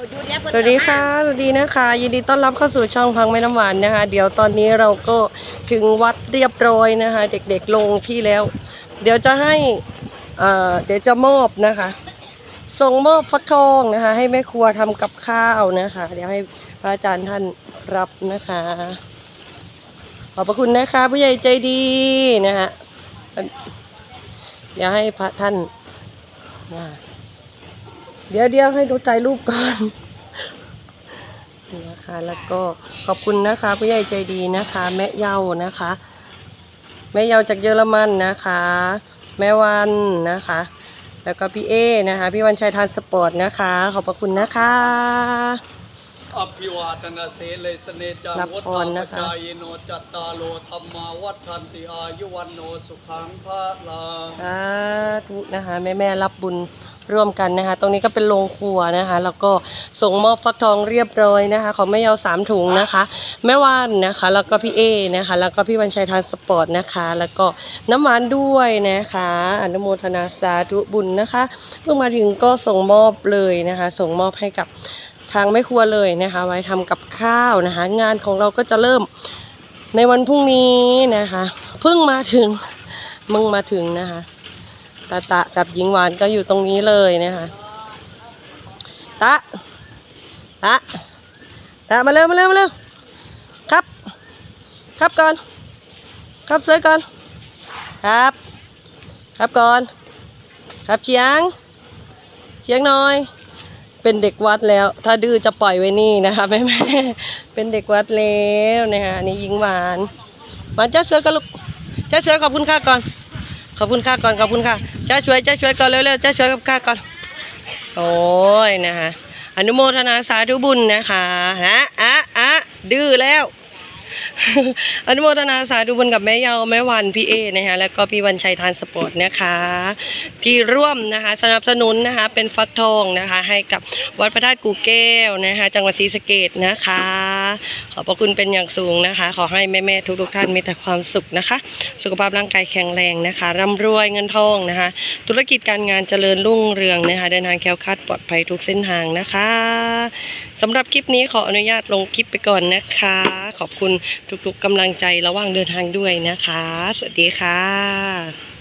สวัสดีค่ะสวัสดีนะคะ ยินดีต้อนรับเข้าสู่ช่องพังแม่น้ำหวานนะคะ เดี๋ยวตอนนี้เราก็ถึงวัดเรียบร้อยนะคะ เด็กๆลงที่แล้ว เดี๋ยวจะให้เอ่อเดี๋ยวจะมอบนะคะ ส่งมอบฟักทองนะคะ ให้แม่ครัวทำกับข้าวนะคะ เดี๋ยวให้พระอาจารย์ท่านรับนะคะ ขอบพระคุณนะคะผู้ใหญ่ใจดีนะคะเดี๋ยวให้พระท่านนะ เดี๋ยวเดี๋ยวให้ดูถ่ายรูปก่อนนี่นะคะแล้วก็ขอบคุณนะคะผู้ใหญ่ใจดีนะคะ แม่เยานะคะ แม่เยาจากเยอรมันนะคะ แม่วันนะคะ แล้วก็พี่เอนะคะ พี่วันชัยทานสปอร์ตนะคะ ขอบพระคุณนะคะอภิวาทนาเสเลสเนจังรับวัฏพรนะคะจายโนจัตตาโลธรรมาวัฏันติอายุวันโนสุขังพระลังสาธุนะคะ แม่แม่ๆรับบุญ ร่วมกันนะคะ ตรงนี้ก็เป็นโรงครัวนะคะ แล้วก็ส่งมอบฟักทองเรียบร้อยนะคะ ของแม่ยาสามถุงนะคะแม่ว่านนะคะ แล้วก็พี่เอนะคะ แล้วก็พี่วันชัยทานสปอร์ตนะคะ แล้วก็น้ำหวานด้วยนะคะ อนุโมทนาสาธุบุญนะคะเพิ่งมาถึงก็ส่งมอบเลยนะคะ ส่งมอบให้กับทางแม่ครัวเลยนะคะ ไว้ทำกับข้าวนะคะ งานของเราก็จะเริ่มในวันพรุ่งนี้นะคะ เพิ่งมาถึงมึงมาถึงนะคะ ตาตะกับหญิงหวานก็อยู่ตรงนี้เลยนะคะตะตะตะมาเร็วมาเร็วมาเร็วครับ ครับก่อน ครับสวยก่อน ครับ ครับก่อน ครับเชียง เชียงน่อย เป็นเด็กวัดแล้ว ถ้าดื้อจะปล่อยไว้นี่นะคะแม่แม่เป็นเด็กวัดแล้วนะคะอันนี่หญิงหวานหวานเจ้าเสวยกันลูกเจ้าเสวยขอบคุณค่าก่อน ขอบคุณค่าก่อนขอบคุณค่ะเจ้าช่วยเจ้าช่วยก่อนเร็วๆเจ้าช่วยกับค่าก่อน โอ้ยนะคะอนุโมทนาสาธุบุญนะคะฮะอะอะดื้อแล้วอนุโมทนาสาธุบุญกับแม่เยาแม่วันพี่เอนะคะแล้วก็พี่วันชัยทานสปอร์ตนะคะที่ร่วมนะคะสนับสนุนนะคะเป็นฟักทองนะคะให้กับวัดพระธาตุกูแก้วนะคะจังหวัดศรีสะเกดนะคะ ขอบพระคุณเป็นอย่างสูงนะคะ ขอให้แม่ๆทุกๆท่านมีแต่ความสุขนะคะ สุขภาพร่างกายแข็งแรงนะคะร่ำรวยเงินทองนะคะ ธุรกิจการงานเจริญรุ่งเรืองนะคะเดินทางแคล้วคลาดปลอดภัยทุกเส้นทางนะคะสำหรับคลิปนี้ขออนุญาตลงคลิปไปก่อนนะคะ ขอบคุณทุกๆกำลังใจระหว่างเดินทางด้วยนะคะ สวัสดีค่ะ